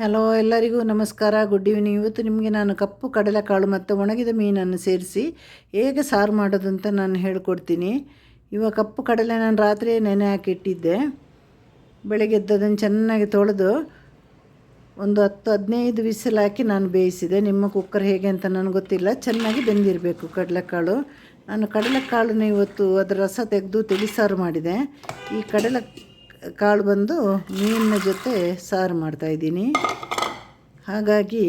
Hello ಎಲ್ಲರಿಗೂ ನಮಸ್ಕಾರ. Good evening ಇವತ್ತು ನಿಮಗೆ ನಾನು ಕಪ್ಪು ಕಡಲೆಕಾಳು ಮತ್ತು ಒಣಗಿದ ಮೀನನ್ನು ಸೇರಿಸಿ ಹೇಗೆ ಸಾರು ಮಾಡೋದು ಅಂತ ನಾನು ಹೇಳ್ಕೊಡ್ತೀನಿ. ಇವಾಗ ಕಪ್ಪು ಕಡಲೆ ನಾನು ರಾತ್ರಿ ನೆನೆ ಹಾಕಿಟ್ಟಿದ್ದೆ. ಬೆಳಗ್ಗೆ ಎದ್ದದನ್ನು ಚೆನ್ನಾಗಿ ತೊಳೆದು ಒಂದು ಹತ್ತು, ಹದಿನೈದು ವಿಸಿಲ್ ಹಾಕಿ ನಾನು ಬೇಯಿಸಿದೆ. ನಿಮ್ಮ ಕುಕ್ಕರ್ ಹೇಗೆ ಅಂತ ನನಗೆ ಗೊತ್ತಿಲ್ಲ. ಚೆನ್ನಾಗಿ ಬೆಂದಿರಬೇಕು ಕಡಲೆಕಾಳು. ನಾನು ಕಡಲೆಕಾಳನ್ನ ಇವತ್ತು ಅದರ ರಸ ತೆಗೆದು ತಿಳಿಸಾರು ಮಾಡಿದೆ. ಈ ಕಡಲೆ ಕಾಳು ಬಂದು ಮೀನಿನ ಜೊತೆ ಸಾರು ಮಾಡ್ತಾಯಿದ್ದೀನಿ ಹಾಗಾಗಿ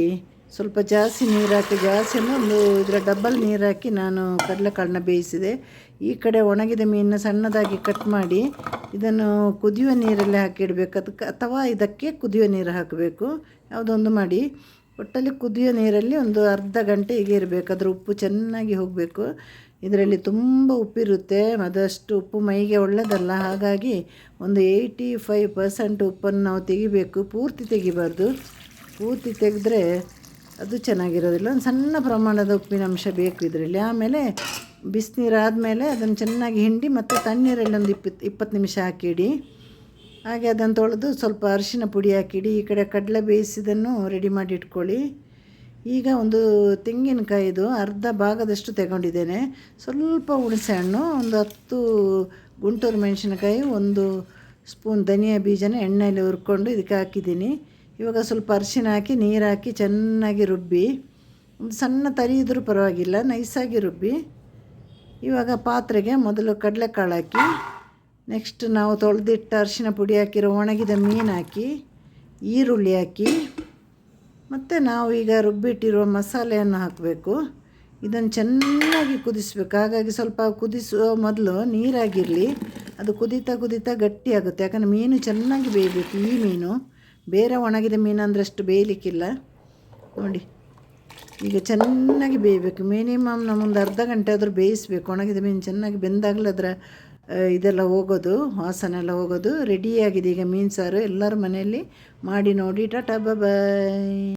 ಸ್ವಲ್ಪ ಜಾಸ್ತಿ ನೀರು ಹಾಕಿ, ಜಾಸ್ತಿ ಒಂದು ಇದರ ಡಬ್ಬಲ್ ನೀರು ಹಾಕಿ ನಾನು ಕಡಲೆಕಾಳನ್ನ ಬೇಯಿಸಿದೆ. ಈ ಕಡೆ ಒಣಗಿದ ಮೀನನ್ನ ಸಣ್ಣದಾಗಿ ಕಟ್ ಮಾಡಿ ಇದನ್ನು ಕುದಿಯುವ ನೀರಲ್ಲಿ ಹಾಕಿಡಬೇಕು ಅದಕ್ಕೆ ಅಥವಾ ಇದಕ್ಕೆ ಕುದಿಯುವ ನೀರು ಹಾಕಬೇಕು. ಯಾವುದೊಂದು ಮಾಡಿ. ಒಟ್ಟಲ್ಲಿ ಕುದಿಯೋ ನೀರಲ್ಲಿ ಒಂದು ಅರ್ಧ ಗಂಟೆ ಹೀಗೆ ಇರಬೇಕು. ಅದರ ಉಪ್ಪು ಚೆನ್ನಾಗಿ ಹೋಗಬೇಕು. ಇದರಲ್ಲಿ ತುಂಬ ಉಪ್ಪಿರುತ್ತೆ. ಅದಷ್ಟು ಉಪ್ಪು ಮೈಗೆ ಒಳ್ಳೆಯದಲ್ಲ ಹಾಗಾಗಿ ಒಂದು ಏಯ್ಟಿ ಫೈವ್ ಪರ್ಸೆಂಟ್ ಉಪ್ಪನ್ನು ನಾವು ತೆಗಿಬೇಕು. ಪೂರ್ತಿ ತೆಗಿಬಾರ್ದು. ಪೂರ್ತಿ ತೆಗೆದ್ರೆ ಅದು ಚೆನ್ನಾಗಿರೋದಿಲ್ಲ. ಒಂದು ಸಣ್ಣ ಪ್ರಮಾಣದ ಉಪ್ಪಿನಂಶ ಬೇಕು ಇದರಲ್ಲಿ. ಆಮೇಲೆ ಬಿಸಿನೀರು ಆದಮೇಲೆ ಅದನ್ನು ಚೆನ್ನಾಗಿ ಹಿಂಡಿ ಮತ್ತು ತಣ್ಣೀರಲ್ಲಿ ಒಂದು ಇಪ್ಪತ್ತು ಇಪ್ಪತ್ತು ನಿಮಿಷ ಹಾಕಿಡಿ. ಹಾಗೆ ಅದನ್ನು ತೊಳೆದು ಸ್ವಲ್ಪ ಅರಿಶಿನ ಪುಡಿ ಹಾಕಿಡಿ, ಈ ಕಡೆ ಕಡಲೆ ಬೇಯಿಸಿದನ್ನು ರೆಡಿ ಮಾಡಿ ಇಟ್ಕೊಳ್ಳಿ. ಈಗ ಒಂದು ತೆಂಗಿನಕಾಯಿದು ಅರ್ಧ ಭಾಗದಷ್ಟು ತಗೊಂಡಿದ್ದೇನೆ. ಸ್ವಲ್ಪ ಹುಣಸೆ ಹಣ್ಣು, ಒಂದು ಹತ್ತು ಗುಂಟೂರು ಮೆಣಸಿನಕಾಯಿ, ಒಂದು ಸ್ಪೂನ್ ಧನಿಯಾ ಬೀಜನ ಎಣ್ಣೆಯಲ್ಲಿ ಹುರ್ಕೊಂಡು ಇದಕ್ಕೆ ಹಾಕಿದ್ದೀನಿ. ಇವಾಗ ಸ್ವಲ್ಪ ಅರಿಶಿನ ಹಾಕಿ, ನೀರು ಹಾಕಿ ಚೆನ್ನಾಗಿ ರುಬ್ಬಿ, ಒಂದು ಸಣ್ಣ ತರಿ ಇದ್ರೂ ಪರವಾಗಿಲ್ಲ ನೈಸಾಗಿ ರುಬ್ಬಿ. ಇವಾಗ ಪಾತ್ರೆಗೆ ಮೊದಲು ಕಡಲೆಕಾಳು ಹಾಕಿ ನೆಕ್ಸ್ಟ್ ನಾವು ತೊಳೆದಿಟ್ಟ ಅರಿಶಿನ ಪುಡಿ ಹಾಕಿರೋ ಒಣಗಿದ ಮೀನು ಹಾಕಿ, ಈರುಳ್ಳಿ ಹಾಕಿ, ಮತ್ತು ನಾವು ಈಗ ರುಬ್ಬಿಟ್ಟಿರುವ ಮಸಾಲೆಯನ್ನು ಹಾಕಬೇಕು. ಇದನ್ನು ಚೆನ್ನಾಗಿ ಕುದಿಸ್ಬೇಕು. ಹಾಗಾಗಿ ಸ್ವಲ್ಪ ಕುದಿಸುವ ಮೊದಲು ನೀರಾಗಿರಲಿ. ಅದು ಕುದೀತಾ ಕುದೀತಾ ಗಟ್ಟಿಯಾಗುತ್ತೆ. ಯಾಕಂದರೆ ಮೀನು ಚೆನ್ನಾಗಿ ಬೇಯಬೇಕು. ಈ ಮೀನು ಬೇರೆ ಒಣಗಿದ ಮೀನು ಅಷ್ಟು ಬೇಯಲಿಕ್ಕಿಲ್ಲ. ನೋಡಿ. ಈಗ ಚೆನ್ನಾಗಿ ಬೇಯಬೇಕು. ಮಿನಿಮಮ್ ನಮ್ಮೊಂದು ಅರ್ಧ ಗಂಟೆ ಆದರೂ ಬೇಯಿಸಬೇಕು. ಒಣಗಿದ ಮೀನು ಚೆನ್ನಾಗಿ ಬೆಂದಾಗಲೇ ಅದರ ಇದೆಲ್ಲ ಹೋಗೋದು, ವಾಸನೆ ಎಲ್ಲ ಹೋಗೋದು. ರೆಡಿಯಾಗಿದೆ ಈಗ ಮೀನು ಸಾರು ಎಲ್ಲರ ಮನೆಯಲ್ಲಿ ಮಾಡಿ ನೋಡಿ. ಟಾಟಾ ಬಾಯ್